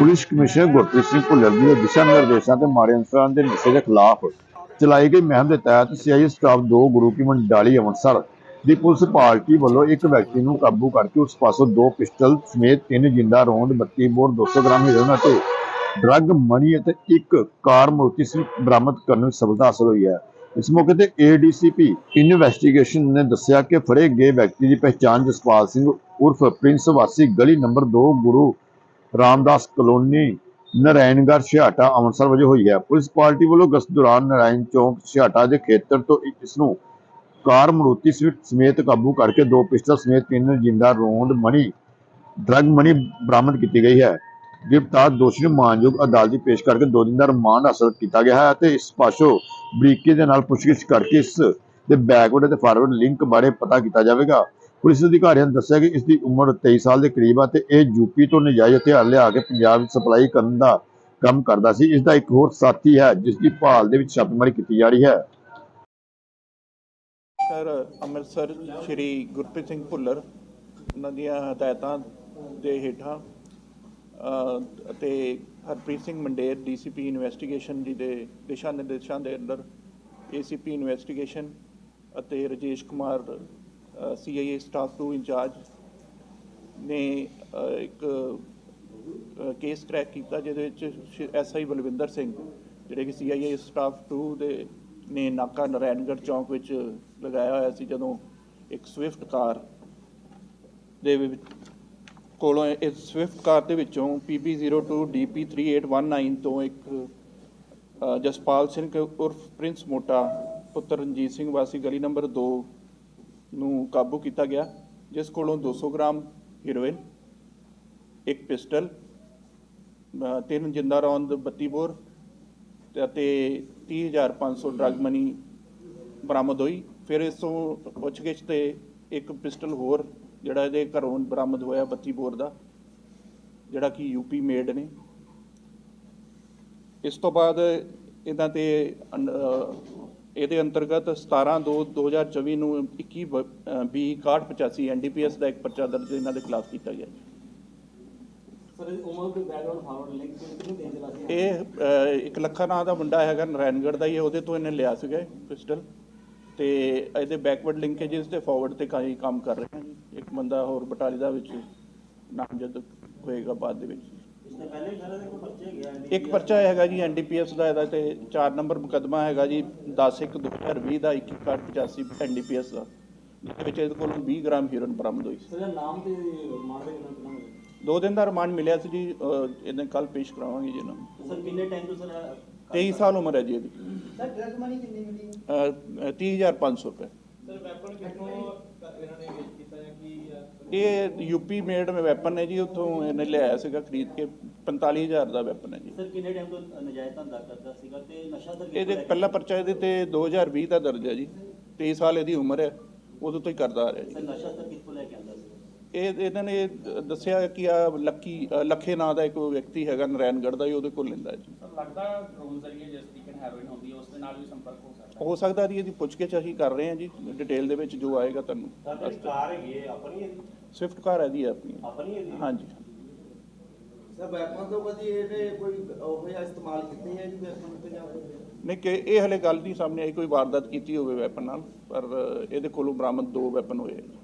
Police commissioner Gurpreet Singh Bhullar ji ਦੇ ਦਿਸ਼ਾ ਨਿਰਦੇਸ਼ਾਂ ਤੇ ਮਾੜੇ ਅਨਸਰਾਂ ਦੇ ਨਸ਼ੇ ਦੇ ਖਿਲਾਫ ਚਲਾਈ ਗਈ ਮੁਹਿੰਮ ਦੇ ਤਹਿਤ ਸੀਆਈਏ ਸਟਾਫ 2 ਗੁਰੂ ਕੀ ਮੰਡਾਲੀ ਅੰਮ੍ਰਿਤਸਰ ਦੀ ਪੁਲਿਸ ਪਾਰਟੀ ਵੱਲੋਂ ਇੱਕ ਵਿਅਕਤੀ ਨੂੰ ਕਾਬੂ ਕਰਕੇ ਉਸ ਪਾਸੋਂ ਦੋ ਪਿਸਟਲ ਸਮੇਤ ਤਿੰਨ ਜਿੰਦਾ ਰੌਂਦ 32 ਬੋਰ 200 ਗ੍ਰਾਮ ਹੀਰੋਇਨ ਅਤੇ ਡਰੱਗ ਮਨੀ ਅਤੇ ਇੱਕ ਕਾਰ ਮੂਰਤੀ ਸੀ ਬਰਾਮਦ ਕਰਨ ਵਿੱਚ ਸਫਲਤਾ ਹਾਸਲ ਹੋਈ ਹੈ। ਇਸ ਮੌਕੇ ਤੇ ਏਡੀਸੀਪੀ ਇਨਵੈਸਟੀਗੇਸ਼ਨ ਨੇ ਦੱਸਿਆ ਕਿ ਫੜੇ ਗਏ ਵਿਅਕਤੀ ਦੀ ਪਛਾਣ ਜਸਪਾਲ ਸਿੰਘ ਉਰਫ ਪ੍ਰਿੰਸ ਵਾਸੀ ਗਲੀ ਨੰਬਰ 2 ਗੁਰੂ ਰਾਮਦਾਸ ਕਲੋਨੀ ਨਰੈਣਗੜ੍ਹ ਛਿਆਟਾ, ਅੰਮ੍ਰਿਤਸਰ ਵਜੋਂ ਹੋਈ ਹੈ। ਪੁਲਿਸ ਪਾਰਟੀ ਵੱਲੋਂ ਗਸ਼ਤ ਦੌਰਾਨ ਨਾਰਾਇਣ ਚੌਂਕ, ਛਿਆਟਾ ਦੇ ਖੇਤਰ ਤੋਂ ਇਸ ਨੂੰ ਕਾਰ ਮਰੂਤੀ ਸਮੇਤ ਕਾਬੂ ਕਰਕੇ ਦੋ ਪਿਸਟਲ ਸਮੇਤ ਤਿੰਨ ਜਿੰਦਾ ਰੋਂਦ ਮਣੀ ਡਰੱਗ ਮਣੀ ਬਰਾਮਦ ਕੀਤੀ ਗਈ ਹੈ। ਗ੍ਰਿਫਤਾਰ ਦੋਸ਼ੀ ਨੂੰ ਮਾਨਯੋਗ ਅਦਾਲਤ 'ਚ ਪੇਸ਼ ਕਰਕੇ ਦੋ ਦਿਨ ਦਾ ਰਿਮਾਂਡ ਹਾਸਲ ਕੀਤਾ ਗਿਆ ਹੈ ਅਤੇ ਇਸ ਪਾਸੋਂ ਬਰੀਕੀ ਦੇ ਨਾਲ ਪੁੱਛਗਿੱਛ ਕਰਕੇ ਇਸ ਦੇ ਬੈਕਵਰਡ ਅਤੇ ਫਾਰਵਰਡ ਲਿੰਕ ਬਾਰੇ ਪਤਾ ਕੀਤਾ ਜਾਵੇਗਾ। ਪੁਲਿਸ ਅਧਿਕਾਰੀਆਂ ਨੇ ਦੱਸਿਆ ਕਿ ਇਸ ਦੀ ਉਮਰ 23 ਸਾਲ ਦੇ ਕਰੀਬ ਆ ਤੇ ਇਹ ਯੂਪੀ ਤੋਂ ਨਜਾਇਜ਼ ਹਥਿਆਰ ਲਿਆ ਕੇ ਪੰਜਾਬ ਵਿੱਚ ਸਪਲਾਈ ਕਰਨ ਦਾ ਕੰਮ ਕਰਦਾ ਸੀ। ਇਸ ਦਾ ਇੱਕ ਹੋਰ ਸਾਥੀ ਹੈ, ਜਿਸ ਦੀ ਭਾਲ ਦੇ ਵਿੱਚ ਛਾਪੇਮਾਰੀ ਕੀਤੀ ਜਾ ਰਹੀ ਹੈ। ਸਰ, ਅੰਮ੍ਰਿਤਸਰ ਸ਼੍ਰੀ ਗੁਰਪ੍ਰੀਤ ਸਿੰਘ ਭੁੱਲਰ, ਉਹਨਾਂ ਦੀਆਂ ਹਦਾਇਤਾਂ ਦੇ ਹੇਠਾਂ ਅਤੇ ਹਰਪ੍ਰੀਤ ਸਿੰਘ ਮੰਡੇਰ ਡੀਸੀਪੀ ਇਨਵੈਸਟੀਗੇਸ਼ਨ ਜੀ ਦੇ ਦਿਸ਼ਾ ਨਿਰਦੇਸ਼ਾਂ ਦੇ ਅੰਦਰ ਏਸੀਪੀ ਇਨਵੈਸਟੀਗੇਸ਼ਨ ਅਤੇ Rajesh Kumar CIA staff two incharge ਨੇ ਇੱਕ ਕੇਸ ਕ੍ਰੈਕ ਕੀਤਾ ਜਿਹਦੇ ਵਿੱਚ ਐਸਆਈ ਬਲਵਿੰਦਰ ਸਿੰਘ, ਜਿਹੜੇ ਕਿ ਸੀਆਈਏ ਸਟਾਫ ਟੂ ਦੇ ਨੇ ਨਾਕਾ ਨਰੈਣਗੜ੍ਹ ਚੌਂਕ ਵਿੱਚ ਲਗਾਇਆ ਹੋਇਆ ਸੀ ਜਦੋਂ ਇੱਕ ਸਵਿਫਟ ਕਾਰ ਦੇ ਕੋਲੋਂ ਇਸ ਸਵਿਫਟ ਕਾਰ ਦੇ ਵਿੱਚੋਂ PB02 DP3819 ਤੋਂ ਇੱਕ ਜਸਪਾਲ ਸਿੰਘ ਉਰਫ ਪ੍ਰਿੰਸ ਮੋਟਾ, ਪੁੱਤਰ ਰਣਜੀਤ ਸਿੰਘ ਵਾਸੀ, ਗਲੀ ਨੰਬਰ 2 ਨੂੰ ਕਾਬੂ ਕੀਤਾ ਗਿਆ, ਜਿਸ ਕੋਲੋਂ 200 ਗ੍ਰਾਮ ਹੀਰੋਇਨ ਇੱਕ ਪਿਸਟਲ ਤਿੰਨ ਜਿੰਦਾ ਰੌਂਦ 32 ਬੋਰ ਤੇ ਅਤੇ 30500 ਡਰੱਗ ਮਨੀ ਬਰਾਮਦ ਹੋਈ। ਫਿਰ ਇਸ ਤੋਂ ਪੁੱਛਗਿੱਛ ਤੇ ਇੱਕ ਪਿਸਟਲ ਹੋਰ, ਜਿਹੜਾ ਇਹਦੇ ਘਰੋਂ ਬਰਾਮਦ ਹੋਇਆ 32 ਬੋਰ ਦਾ, ਜਿਹੜਾ ਕਿ ਯੂਪੀ ਮੇਡ ਨੇ। ਇਸ ਤੋਂ ਬਾਅਦ ਇਹਨਾਂ ਤੇ ਅਨ- ਇਹਦੇ ਅੰਤਰਗਤ 17 2 2024 ਨੂੰ 21 ਬ- ਅਹ 20 6185 ਐਨਡੀਪੀਐਸ ਦਾ ਇੱਕ ਪਰਚਾ ਦਰਜ ਇਹਨਾਂ ਦੇ ਖਿਲਾਫ ਕੀਤਾ ਗਿਆ ਇਹ ਇੱਕ ਲੱਖਾ ਨਾਂ ਦਾ ਮੁੰਡਾ ਹੈਗਾ ਨਾਰਾਇਣਗੜ੍ਹ ਦਾ ਹੀ ਹੈ, ਉਹਦੇ ਤੋਂ ਇਹਨੇ ਲਿਆ ਸੀਗਾ ਪਿਸਟਲ। ਤੇ ਇਹਦੇ ਬੈਕਵਰਡ ਲਿੰਕੇजेस ਤੇ ਫਾਰਵਰਡ ਤੇ ਕਾਈ ਕੰਮ ਕਰ ਰਹੇ ਹਾਂ ਜੀ। ਇੱਕ ਬੰਦਾ ਹੋਰ ਬਟਾਲੀ ਦਾ ਵਿੱਚ ਨਾਮਜ਼ਦ ਹੋਏਗਾ ਬਾਅਦ ਦੇ ਵਿੱਚ। ਇੱਕ ਪਰਚਾ ਹੈਗਾ ਜੀ ਐਨਡੀਪੀਐਸ ਦਾ ਇਹਦਾ ਤੇ 4 ਨੰਬਰ ਮੁਕੱਦਮਾ ਹੈਗਾ ਜੀ 10 1 2020 ਦਾ 2185 ਐਨਡੀਪੀਐਸ ਦਾ ਜਿਹਦੇ ਵਿੱਚ ਇਹਦੇ ਕੋਲ 20 ਗ੍ਰਾਮ ਹੀਰੋਇਨ ਬਰਾਮਦ ਹੋਈ ਸੀ। ਨਾਮ ਤੇ ਮਾਰ ਦੇ ਕਿੰਨਾ ਕਿੰਨਾ ਹੋਇਆ ਦੋ ਦਿਨ ਦਾ ਰਿਮਾਂਡ ਮਿਲਿਆ ਸੀ ਜੀ ਇਹਨੇ ਕੱਲ ਪੇਸ਼ ਕਰਾਵਾਂਗੇ ਜੀ ਇਹਨਾਂ ਨੂੰ। ਸਰ ਕਿੰਨੇ ਟਾਈਮ ਤੋਂ ਸਰ 23 ਸਾਲ ਉਮਰ ਹੈ ਜੀ ਇਹਦੀ। ਸਰ ਡਰਗ ਮਨੀ ਕਿੰਨੀ ਮਿਲੀ? ਅਹ, ਅਹ, 30500 ਰੁਪਏ। ਸਰ ਵੈਪਨ ਕਿੱਥੋਂ ਇਹਨਾਂ ਨੇ ਇਹ ਯੂਪੀ ਮੇਡ ਮੇ ਵੈਪਨ ਹੈ ਜੀ ਉੱਥੋਂ ਇਹਨੇ ਲਿਆਇਆ ਸੀਗਾ ਖਰੀਦ ਕੇ 45000 ਦਾ ਵੈਪਨ ਹੈ ਜੀ। ਸਰ ਕਿੰਨੇ ਟਾਈਮ ਤੋਂ ਨਜਾਇਜ਼ ਧੰਦਾ ਕਰਦਾ ਸੀਗਾ ਤੇ ਨਸ਼ਾ ਸਰ ਇਹਦੇ ਪਹਿਲਾ ਪਰਚਾ ਇਹਦੇ ਤੇ 2020 ਦਾ ਦਰਜ ਹੈ ਜੀ 23 ਸਾਲ ਇਹਦੀ ਉਮਰ ਹੈ ਉਦੋਂ ਤੋਂ ਹੀ ਕਰਦਾ ਆ ਰਿਹਾ ਜੀ। ਸਰ ਨਸ਼ਾ ਸਰ ਕਿੱਥੋਂ ਲੈ ਕੇ ਆਉਂਦਾ ਸੀ? ਇਹ ਇਹਨਾਂ ਨੇ ਦੱਸਿਆ ਕਿ ਆ ਲੱਕੀ ਲੱਖੇ ਨਾਂ ਦਾ ਇੱਕ ਵਿਅਕਤੀ ਹੈਗਾ ਨਰੈਣਗੜ੍ਹ ਦਾ ਹੀ ਉਹਦੇ ਕੋਲ ਲੈਂਦਾ ਹੈ ਜੀ। ਸਰ ਲੱਗਦਾ ਡਰੋਨ ਜ਼ਰੀਏ ਜਿਸ ਹੁੰਦੀ ਹੈ ਉਸ ਦੇ ਨਾਲ ਵੀ ਸੰਪਰਕ ਹੋ ਸਕਦਾ ਹੋ। ਸਕਦਾ ਜੀ ਇਹਦੀ ਪੁੱਛਗਿੱਛ ਅਸੀਂ ਕਰ ਰਹੇ ਹਾਂ ਜੀ ਡਿਟੇਲ ਦੇ ਵਿੱਚ ਜੋ ਆਏਗਾ ਤੁਹਾਨੂੰ। ਕਾਰ ਹੈਗੀ ਹੈ ਆਪਣੀ ਸਵਿਫਟ ਕਾਰ ਹੈ ਜੀ ਆਪਣੀ ਆਪਣੀ ਹੈਗੀ ਹਾਂਜੀ। ਸਰ ਵੈਪਨ ਤੋਂ ਕਦੀ ਇਹਨੇ ਕੋਈ ਉਹ ਜਿਹਾ ਇਸਤੇਮਾਲ ਕੀਤੇ ਹੈ ਜੀ ਵੈਪਨ ਤੇ ਜਾਂ ਨਹੀਂ ਕਿ ਇਹ ਹਲੇ ਗੱਲ ਨਹੀਂ ਸਾਹਮਣੇ ਆਈ ਕੋਈ ਵਾਰਦਾਤ ਕੀਤੀ ਹੋਵੇ ਵੈਪਨ ਨਾਲ ਪਰ ਅ, ਇਹਦੇ ਕੋਲੋਂ ਬਰਾਮਦ ਦੋ ਵੈਪਨ ਹੋਏ ਆ ਜੀ।